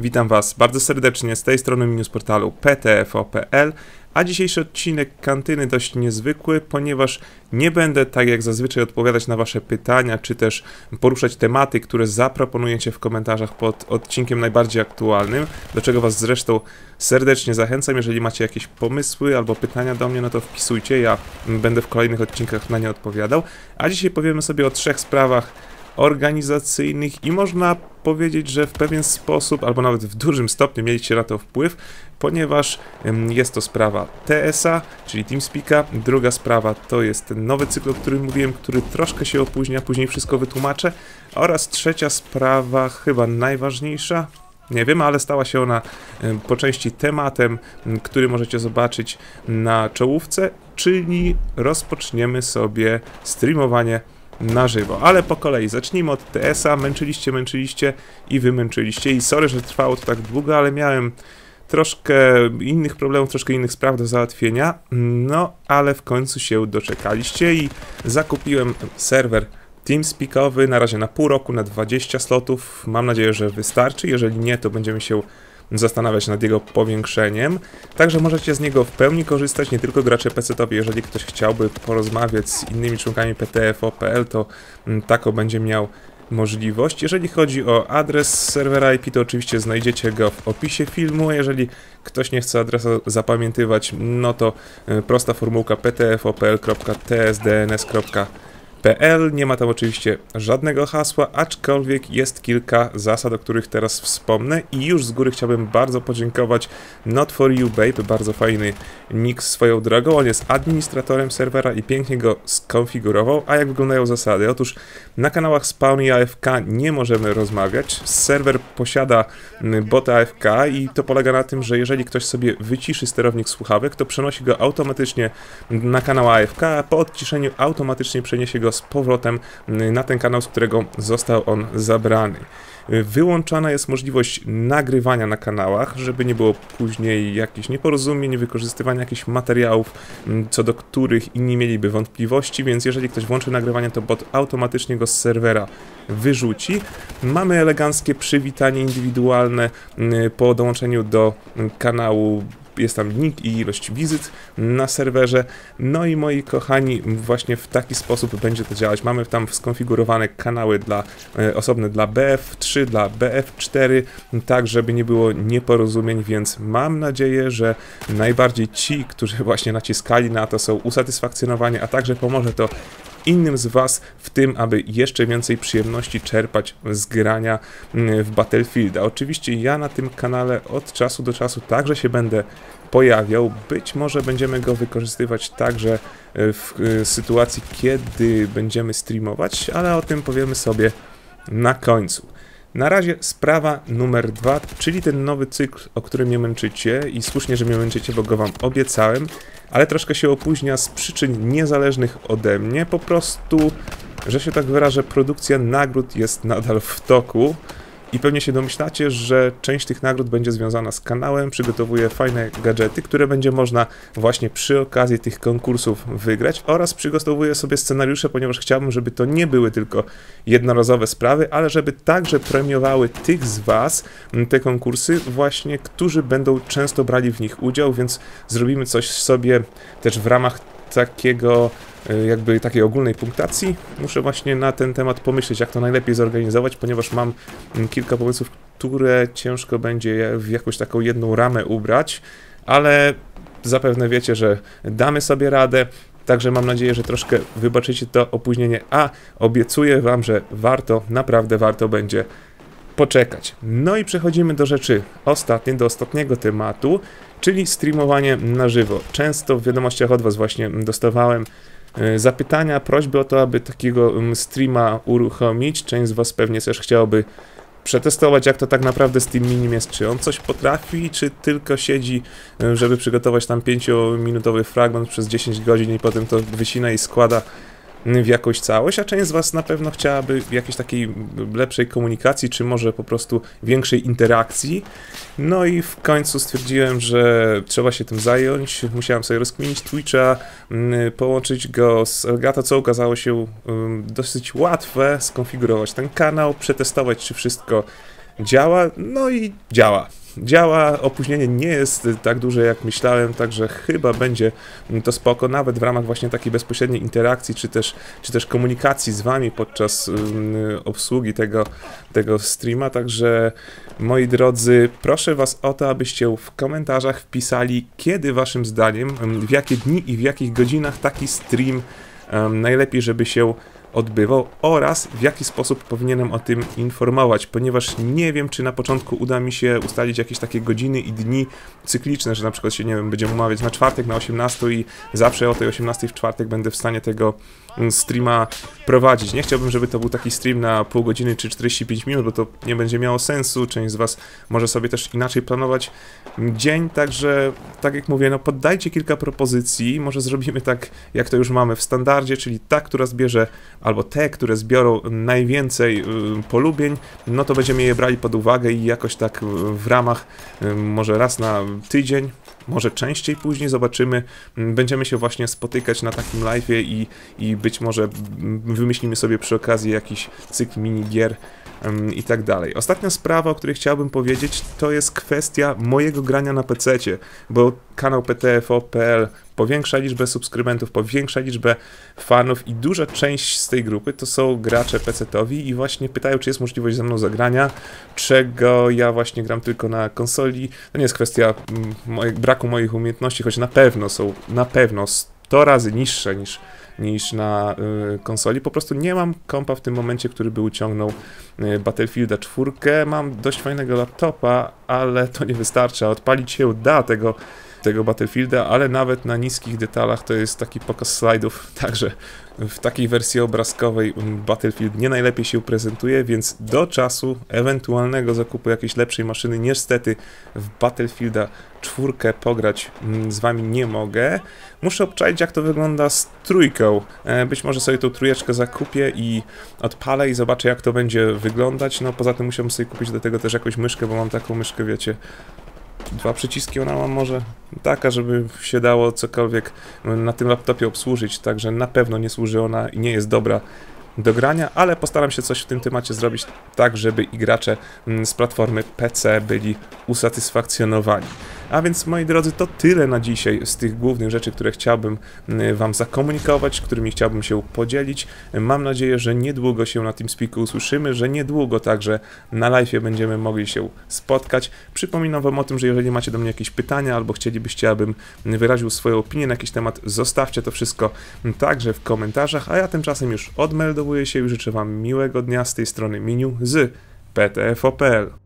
Witam Was bardzo serdecznie z tej strony news portalu ptfo.pl, a dzisiejszy odcinek kantyny dość niezwykły, ponieważ nie będę tak jak zazwyczaj odpowiadać na Wasze pytania, czy też poruszać tematy, które zaproponujecie w komentarzach pod odcinkiem najbardziej aktualnym, do czego Was zresztą serdecznie zachęcam. Jeżeli macie jakieś pomysły albo pytania do mnie, no to wpisujcie, ja będę w kolejnych odcinkach na nie odpowiadał. A dzisiaj powiemy sobie o trzech sprawach organizacyjnych i można powiedzieć, że w pewien sposób, albo nawet w dużym stopniu mieliście na to wpływ, ponieważ jest to sprawa TSA, czyli TeamSpeaka. Druga sprawa to jest ten nowy cykl, o którym mówiłem, który troszkę się opóźnia, później wszystko wytłumaczę. Oraz trzecia sprawa, chyba najważniejsza, nie wiem, ale stała się ona po części tematem, który możecie zobaczyć na czołówce, czyli rozpoczniemy sobie streamowanie na żywo. Ale po kolei zacznijmy od TS-a. Męczyliście, męczyliście i wymęczyliście. I sorry, że trwało to tak długo, ale miałem troszkę innych problemów, troszkę innych spraw do załatwienia. No, ale w końcu się doczekaliście i zakupiłem serwer TeamSpeakowy na razie na pół roku, na 20 slotów. Mam nadzieję, że wystarczy. Jeżeli nie, to będziemy się zastanawiać nad jego powiększeniem. Także możecie z niego w pełni korzystać, nie tylko gracze PC-towi. Jeżeli ktoś chciałby porozmawiać z innymi członkami PTFO.pl, to mm, tako będzie miał możliwość. Jeżeli chodzi o adres serwera IP, to oczywiście znajdziecie go w opisie filmu. Jeżeli ktoś nie chce adresu zapamiętywać, no to y, prosta formułka ptfopl.tsdns.pl PL. Nie ma tam oczywiście żadnego hasła, aczkolwiek jest kilka zasad, o których teraz wspomnę i już z góry chciałbym bardzo podziękować Not For You Babe, bardzo fajny nick swoją drogą. On jest administratorem serwera i pięknie go skonfigurował. A jak wyglądają zasady? Otóż na kanałach Spawn i AFK nie możemy rozmawiać. Serwer posiada mm, bota AFK i to polega na tym, że jeżeli ktoś sobie wyciszy sterownik słuchawek, to przenosi go automatycznie na kanał AFK, a po odciszeniu automatycznie przeniesie go z powrotem mm, na ten kanał, z którego został on zabrany. Wyłączana jest możliwość nagrywania na kanałach, żeby nie było później jakichś nieporozumień, wykorzystywania jakichś materiałów, mm, co do których inni mieliby wątpliwości, więc jeżeli ktoś włączy nagrywanie, to bot automatycznie go z serwera wyrzuci. Mamy eleganckie przywitanie indywidualne mm, po dołączeniu do kanału jest tam nick i ilość wizyt na serwerze. No i moi kochani, właśnie w taki sposób będzie to działać. Mamy tam skonfigurowane kanały dla, e, osobne dla BF3, dla BF4, tak żeby nie było nieporozumień, więc mam nadzieję, że najbardziej ci, którzy właśnie naciskali na to są usatysfakcjonowani, a także pomoże to innym z Was w tym, aby jeszcze więcej przyjemności czerpać z grania mm, w Battlefielda. Oczywiście ja na tym kanale od czasu do czasu także się będę pojawiał. Być może będziemy go wykorzystywać także e, w e, sytuacji, kiedy będziemy streamować, ale o tym powiemy sobie na końcu. Na razie sprawa numer dwa, czyli ten nowy cykl, o którym mnie męczycie i słusznie, że mnie męczycie, bo go wam obiecałem, ale troszkę się opóźnia z przyczyn niezależnych ode mnie, po prostu, że się tak wyrażę, produkcja nagród jest nadal w toku. I pewnie się domyślacie, że część tych nagród będzie związana z kanałem, przygotowuję fajne gadżety, które będzie można właśnie przy okazji tych konkursów wygrać oraz przygotowuję sobie scenariusze, ponieważ chciałbym, żeby to nie były tylko jednorazowe sprawy, ale żeby także premiowały tych z Was, te konkursy właśnie, którzy będą często brali w nich udział, więc zrobimy coś sobie też w ramach takiego jakby takiej ogólnej punktacji. Muszę właśnie na ten temat pomyśleć, jak to najlepiej zorganizować, ponieważ mam mm, kilka pomysłów, które ciężko będzie w jakąś taką jedną ramę ubrać, ale zapewne wiecie, że damy sobie radę. Także mam nadzieję, że troszkę wybaczycie to opóźnienie, a obiecuję Wam, że warto, naprawdę warto będzie poczekać. No i przechodzimy do rzeczy ostatniej, do ostatniego tematu, czyli streamowanie na żywo. Często w wiadomościach od Was właśnie dostawałem zapytania, prośby o to, aby takiego mm, streama uruchomić. Część z Was pewnie też chciałoby przetestować, jak to tak naprawdę z tym Minim jest. Czy on coś potrafi, czy tylko siedzi, e, żeby przygotować tam 5-minutowy fragment przez 10 godzin i potem to wysina i składa w jakąś całość, a część z Was na pewno chciałaby jakiejś takiej lepszej komunikacji, czy może po prostu większej interakcji. No i w końcu stwierdziłem, że trzeba się tym zająć. Musiałem sobie rozkminić Twitcha, mm, połączyć go z Elgato, co okazało się mm, dosyć łatwe, skonfigurować ten kanał, przetestować, czy wszystko działa, no i działa działa. Opóźnienie nie jest tak duże jak myślałem, także chyba będzie to spoko, nawet w ramach właśnie takiej bezpośredniej interakcji, czy też, czy też komunikacji z wami podczas um, obsługi tego, tego streama. Także moi drodzy, proszę was o to, abyście w komentarzach wpisali, kiedy waszym zdaniem, w jakie dni i w jakich godzinach taki stream najlepiej, żeby się odbywał oraz w jaki sposób powinienem o tym informować, ponieważ nie wiem, czy na początku uda mi się ustalić jakieś takie godziny i dni cykliczne, że na przykład się, nie wiem, będziemy umawiać na czwartek na 18 i zawsze o tej 18 w czwartek będę w stanie tego streama prowadzić. Nie chciałbym, żeby to był taki stream na pół godziny czy 45 minut, bo to nie będzie miało sensu. Część z Was może sobie też inaczej planować dzień, także tak jak mówię, no poddajcie kilka propozycji, może zrobimy tak, jak to już mamy w standardzie, czyli ta, która zbierze albo te, które zbiorą najwięcej y, polubień, no to będziemy je brali pod uwagę i jakoś tak w ramach y, może raz na tydzień, może częściej później zobaczymy. Będziemy się właśnie spotykać na takim live'ie i, i być może wymyślimy sobie przy okazji jakiś cykl mini gier i tak dalej. Ostatnia sprawa, o której chciałbym powiedzieć, to jest kwestia mojego grania na PC, bo kanał PTFO.pl powiększa liczbę subskrybentów, powiększa liczbę fanów i duża część z tej grupy to są gracze PC-towi i właśnie pytają, czy jest możliwość ze mną zagrania, czego ja właśnie gram tylko na konsoli. To nie jest kwestia braku moich umiejętności, choć na pewno są, na pewno 100 razy niższe niż niż na y, konsoli. Po prostu nie mam kompa w tym momencie, który by uciągnął y, Battlefielda 4. Mam dość fajnego laptopa, ale to nie wystarcza. Odpalić się da tego tego Battlefielda, ale nawet na niskich detalach to jest taki pokaz slajdów, także w takiej wersji obrazkowej Battlefield nie najlepiej się prezentuje, więc do czasu ewentualnego zakupu jakiejś lepszej maszyny niestety w Battlefielda czwórkę pograć mm, z wami nie mogę. Muszę obczaić jak to wygląda z trójką. E, być może sobie tą trójeczkę zakupię i odpalę i zobaczę jak to będzie wyglądać. No poza tym musiałbym sobie kupić do tego też jakąś myszkę, bo mam taką myszkę, wiecie, dwa przyciski ona ma może taka, żeby się dało cokolwiek na tym laptopie obsłużyć, także na pewno nie służy ona i nie jest dobra do grania, ale postaram się coś w tym temacie zrobić tak, żeby i gracze mm, z platformy PC byli usatysfakcjonowani. A więc moi drodzy, to tyle na dzisiaj z tych głównych rzeczy, które chciałbym mm, Wam zakomunikować, którymi chciałbym się podzielić. Mam nadzieję, że niedługo się na TeamSpeaku usłyszymy, że niedługo także na live będziemy mogli się spotkać. Przypominam Wam o tym, że jeżeli macie do mnie jakieś pytania albo chcielibyście, abym wyraził swoją opinię na jakiś temat, zostawcie to wszystko także w komentarzach, a ja tymczasem już odmeldowuję się i życzę Wam miłego dnia z tej strony Miniu z PTFOPL.